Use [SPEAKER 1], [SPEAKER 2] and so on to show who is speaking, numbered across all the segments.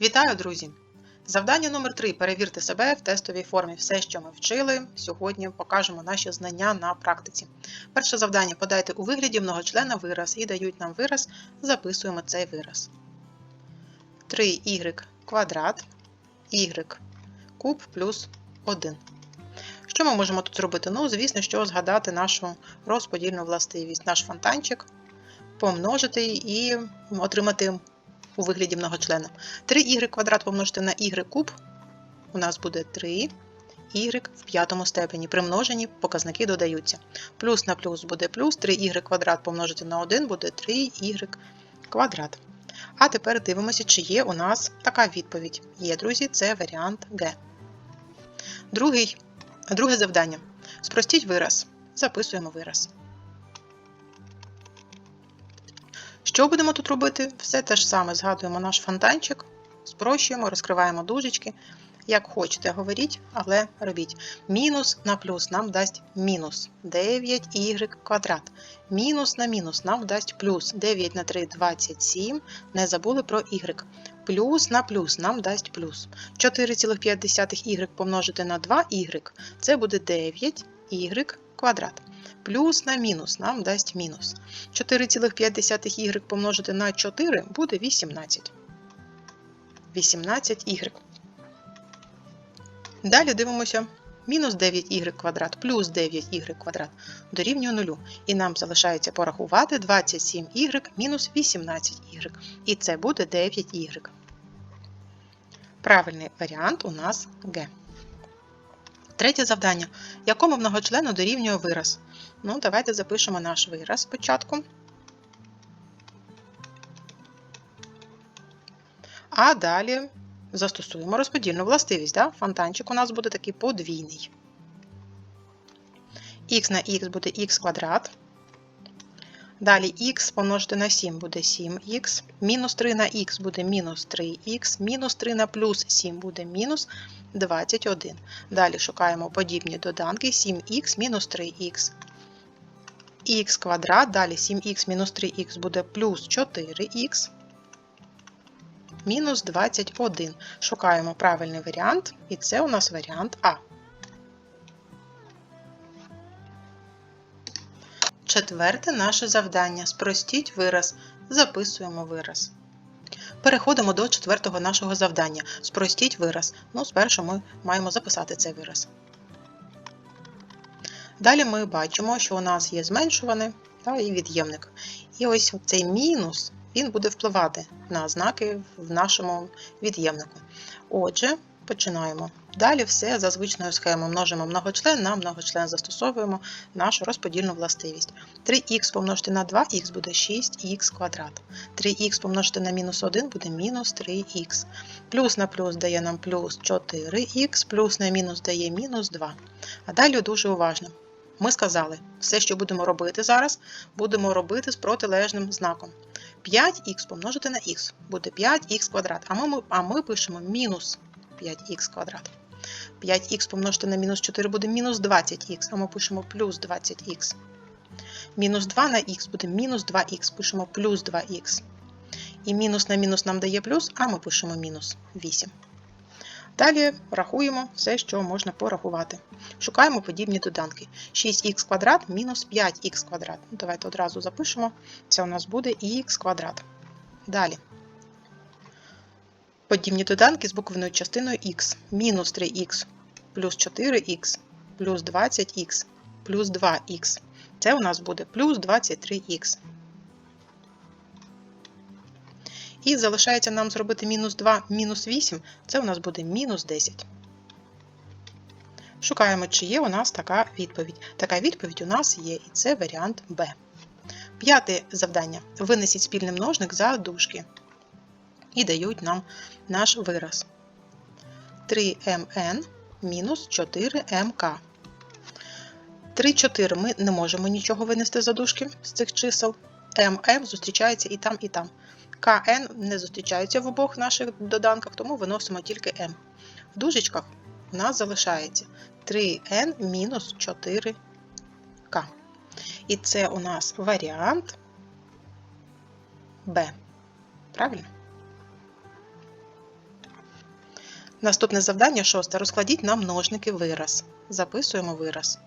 [SPEAKER 1] Вітаю, друзі! Завдання номер 3 Перевірте себе в тестовій формі. Все, що ми вчили, сьогодні покажемо наші знання на практиці. Перше завдання подайте у вигляді многочлена вираз і дають нам вираз, записуємо цей вираз. 3y квадрат y куб плюс 1. Що ми можемо тут зробити? Ну, звісно, що згадати нашу розподільну властивість, наш фонтанчик, помножити і отримати у вигляді многочлена. 3y квадрат помножити на y куб, у нас буде 3 y в п'ятому степені. При множенні показники додаються. Плюс на плюс буде плюс, 3y квадрат помножити на 1 буде 3y квадрат. А тепер дивимося, чи є у нас така відповідь. Є, друзі, це варіант Г. Другий, друге завдання. Спростіть вираз. Записуємо вираз. Що будемо тут робити? Все те ж саме згадуємо наш фонтанчик, спрощуємо, розкриваємо дужечки. Як хочете, говоріть, але робіть. Мінус на плюс нам дасть мінус 9y квадрат. Мінус на мінус нам дасть плюс 9 на 3 27. Не забули про y. Плюс на плюс нам дасть плюс. 4,5y помножити на 2y це буде 9y квадрат. Плюс на мінус нам дасть мінус. 4,5y помножити на 4 буде 18. 18y. Далі дивимося. Мінус 9y квадрат плюс 9y квадрат дорівнює 0. І нам залишається порахувати 27y мінус 18y. І це буде 9y. Правильний варіант у нас Г. Третє завдання. Якому многочлену дорівнює вираз? Ну, давайте запишемо наш вираз спочатку. А далі застосуємо розподільну властивість. Да? Фонтанчик у нас буде такий подвійний. Х на х буде х квадрат. Далі х помножити на 7 буде 7х, мінус 3 на х буде мінус 3х, мінус 3 на плюс 7 буде мінус 21. Далі шукаємо подібні доданки 7х мінус 3х. х квадрат, далі 7х мінус 3х буде плюс 4х. Мінус 21. Шукаємо правильний варіант, і це у нас варіант А. Четверте наше завдання. Спростіть вираз. Записуємо вираз. Переходимо до четвертого нашого завдання. Спростіть вираз. Ну, спершу ми маємо записати цей вираз. Далі ми бачимо, що у нас є зменшуваний та і від'ємник. І ось цей мінус він буде впливати на знаки в нашому від'ємнику. Отже, починаємо. Далі все за звичною схемою. Множимо многочлен на многочлен, застосовуємо нашу розподільну властивість. 3х помножити на 2х буде 6х квадрат. 3х помножити на мінус 1 буде мінус 3х. Плюс на плюс дає нам плюс 4х, плюс на мінус дає мінус 2. А далі дуже уважно. Ми сказали, все, що будемо робити зараз, будемо робити з протилежним знаком. 5х помножити на х буде 5х квадрат, а ми, а ми пишемо мінус 5х квадрат. 5х помножити на мінус 4 буде мінус 20х, а ми пишемо плюс 20х. Мінус 2 на х буде мінус 2х, пишемо плюс 2х. І мінус на мінус нам дає плюс, а ми пишемо мінус 8. Далі рахуємо все, що можна порахувати. Шукаємо подібні доданки. 6х квадрат мінус 5х квадрат. Ну, давайте одразу запишемо. Це у нас буде х квадрат. Далі. Подібні доданки з буквеною частиною х. Мінус 3х плюс 4х плюс 20х плюс 2х. Це у нас буде плюс 23х. І залишається нам зробити мінус 2, мінус 8, це у нас буде мінус 10. Шукаємо, чи є у нас така відповідь. Така відповідь у нас є, і це варіант Б. П'яте завдання. Винесіть спільний множник за дужки. І дають нам наш вираз. 3mn мінус 4mk. 3, 4 ми не можемо нічого винести за дужки з цих чисел. ММ зустрічається і там, і там. КН не зустрічаються в обох наших доданках, тому виносимо тільки М. В дужечках у нас залишається 3n мінус 4К. І це у нас варіант Б. Правильно? Наступне завдання шосте. Розкладіть на множники вираз. Записуємо вираз.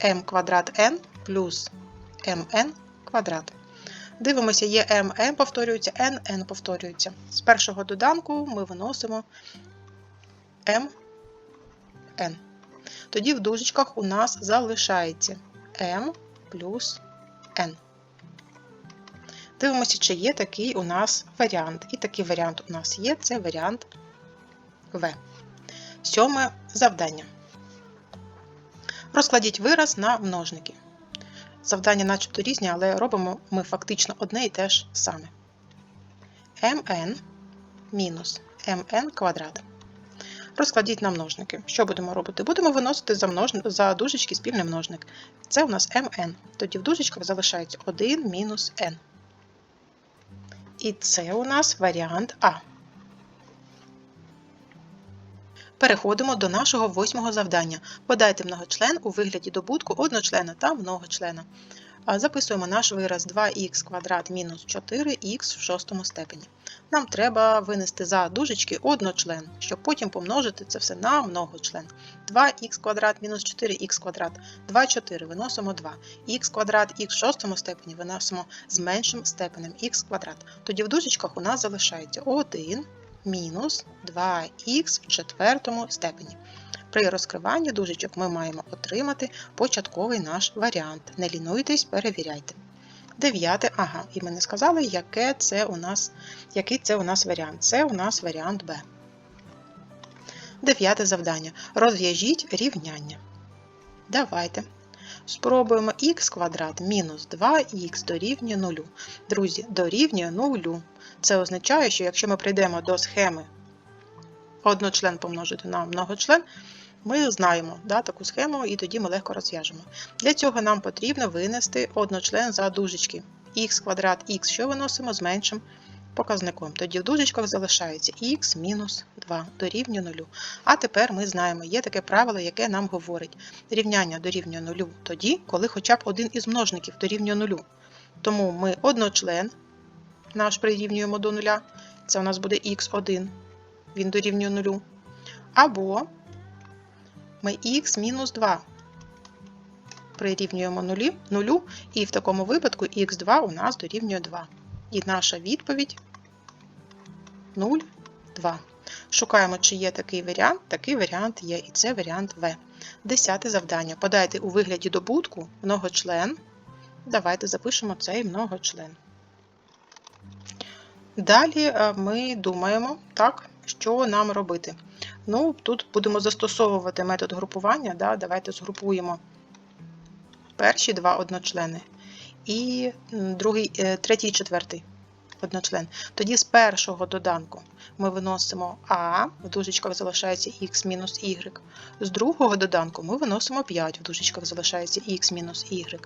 [SPEAKER 1] m квадрат n плюс mn квадрат. Дивимося, є m, m повторюється, n, n повторюється. З першого доданку ми виносимо m, n. Тоді в дужечках у нас залишається m плюс n. Дивимося, чи є такий у нас варіант. І такий варіант у нас є це варіант В. Сьоме завдання. Розкладіть вираз на множники. Завдання начебто різні, але робимо ми фактично одне і те ж саме. mn мінус mn квадрат. Розкладіть на множники. Що будемо робити? Будемо виносити за, множ... за дужечки спільний множник. Це у нас mn. Тоді в дужечках залишається 1 мінус n. І це у нас варіант А. Переходимо до нашого восьмого завдання. Подайте многочлен у вигляді добутку одночлена та многочлена. Записуємо наш вираз 2х квадрат мінус 4х в шостому степені. Нам треба винести за дужечки одночлен, щоб потім помножити це все на многочлен. 2х квадрат мінус 4х квадрат. 2, 4 виносимо 2. х квадрат х в шостому степені виносимо з меншим степенем х квадрат. Тоді в дужечках у нас залишається 1 мінус 2х в четвертому степені. При розкриванні дужечок ми маємо отримати початковий наш варіант. Не лінуйтесь, перевіряйте. Дев'яте, ага, і ми не сказали, яке це у нас, який це у нас варіант. Це у нас варіант Б. Дев'яте завдання. Розв'яжіть рівняння. Давайте. Спробуємо х квадрат мінус 2х дорівнює 0. Друзі, дорівнює 0. Це означає, що якщо ми прийдемо до схеми одночлен помножити на многочлен, ми знаємо да, таку схему і тоді ми легко розв'яжемо. Для цього нам потрібно винести одночлен за дужечки. х квадрат х, що виносимо з меншим показником. Тоді в дужечках залишається х мінус 2 дорівнює 0. А тепер ми знаємо, є таке правило, яке нам говорить рівняння дорівнює 0 тоді, коли хоча б один із множників дорівнює 0. Тому ми одночлен наш прирівнюємо до 0, це у нас буде х1, він дорівнює 0. Або ми х мінус 2 прирівнюємо 0, 0, і в такому випадку х2 у нас дорівнює 2. І наша відповідь 0, 2. Шукаємо, чи є такий варіант. Такий варіант є, і це варіант В. Десяте завдання. Подайте у вигляді добутку многочлен. Давайте запишемо цей многочлен. Далі е, ми думаємо, так, що нам робити. Ну, Тут будемо застосовувати метод групування. Да? Давайте згрупуємо перші два одночлени і другий, е, третій і четвертий одночлен. Тоді з першого доданку ми виносимо А, в дужечках залишається х мінус y. З другого доданку ми виносимо 5, в дужечках залишається х мінус y.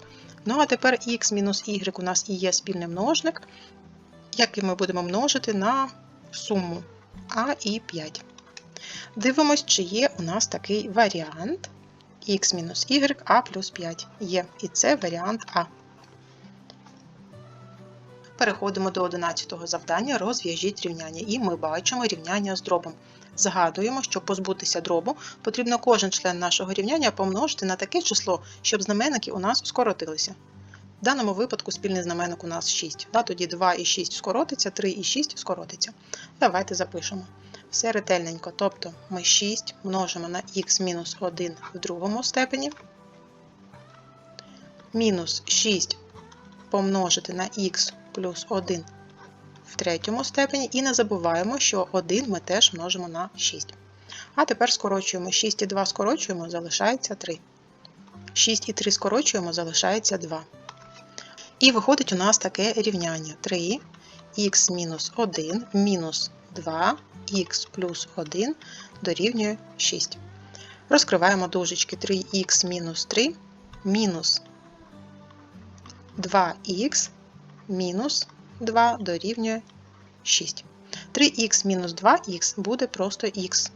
[SPEAKER 1] Ну, а тепер х мінус y у нас і є спільний множник, який ми будемо множити на суму А і 5. Дивимось, чи є у нас такий варіант х-y а плюс 5 є. І це варіант А. Переходимо до 11 го завдання, розв'яжіть рівняння. І ми бачимо рівняння з дробом. Згадуємо, щоб позбутися дробу, потрібно кожен член нашого рівняння помножити на таке число, щоб знаменники у нас скоротилися. В даному випадку спільний знаменник у нас 6. Тоді 2 і 6 скоротиться, 3 і 6 скоротиться. Давайте запишемо. Все ретельненько. Тобто ми 6 множимо на х-1 в другому степені, мінус 6 помножити на х плюс 1 в третьому степені, і не забуваємо, що 1 ми теж множимо на 6. А тепер скорочуємо 6 і 2 скорочуємо, залишається 3. 6 і 3 скорочуємо, залишається 2. І виходить у нас таке рівняння 3 х мінус 1 мінус 2 х плюс 1 дорівнює 6. Розкриваємо дужечки 3х мінус 3 мінус 2х мінус 2 дорівнює 6. 3х мінус 2х буде просто х.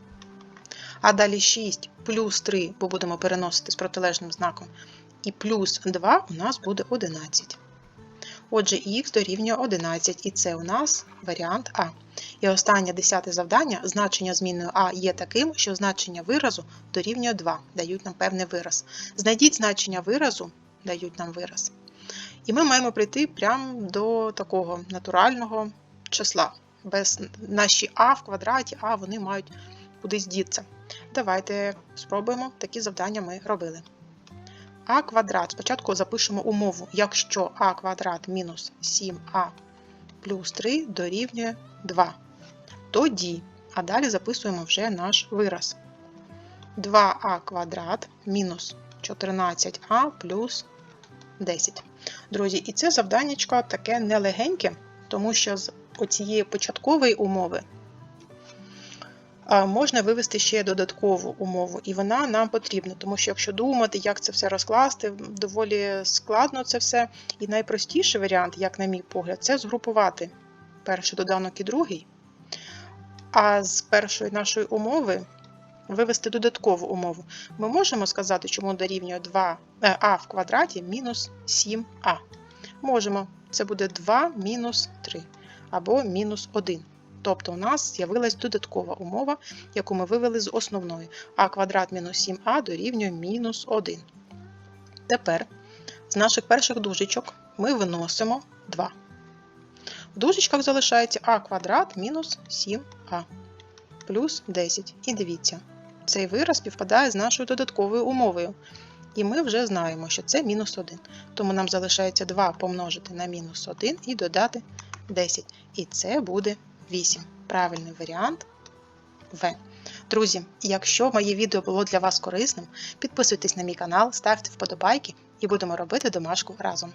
[SPEAKER 1] А далі 6 плюс 3, бо будемо переносити з протилежним знаком, і плюс 2 у нас буде 11. Отже, х дорівнює 11, і це у нас варіант А. І останнє десяте завдання значення змінною А є таким, що значення виразу дорівнює 2, дають нам певний вираз. Знайдіть значення виразу, дають нам вираз. І ми маємо прийти прямо до такого натурального числа. Без наші А в квадраті, А вони мають кудись діться. Давайте спробуємо, такі завдання ми робили. А квадрат. Спочатку запишемо умову, якщо А квадрат мінус 7А плюс 3 дорівнює 2. Тоді, а далі записуємо вже наш вираз. 2а квадрат мінус 14а плюс 10. Друзі, і це завданнячко таке нелегеньке, тому що з оцієї початкової умови можна вивести ще додаткову умову, і вона нам потрібна, тому що якщо думати, як це все розкласти, доволі складно це все. І найпростіший варіант, як на мій погляд, це згрупувати перший доданок і другий, а з першої нашої умови вивести додаткову умову. Ми можемо сказати, чому дорівнює 2 е, в квадраті мінус 7а. Можемо. Це буде 2 мінус 3 або мінус 1. Тобто у нас з'явилась додаткова умова, яку ми вивели з основної. а квадрат мінус 7а дорівнює мінус 1. Тепер з наших перших дужечок ми виносимо 2. В дужечках залишається а квадрат мінус 7а плюс 10. І дивіться, цей вираз співпадає з нашою додатковою умовою. І ми вже знаємо, що це мінус 1. Тому нам залишається 2 помножити на мінус 1 і додати 10. І це буде 8. Правильний варіант В. Друзі, якщо моє відео було для вас корисним, підписуйтесь на мій канал, ставте вподобайки і будемо робити домашку разом.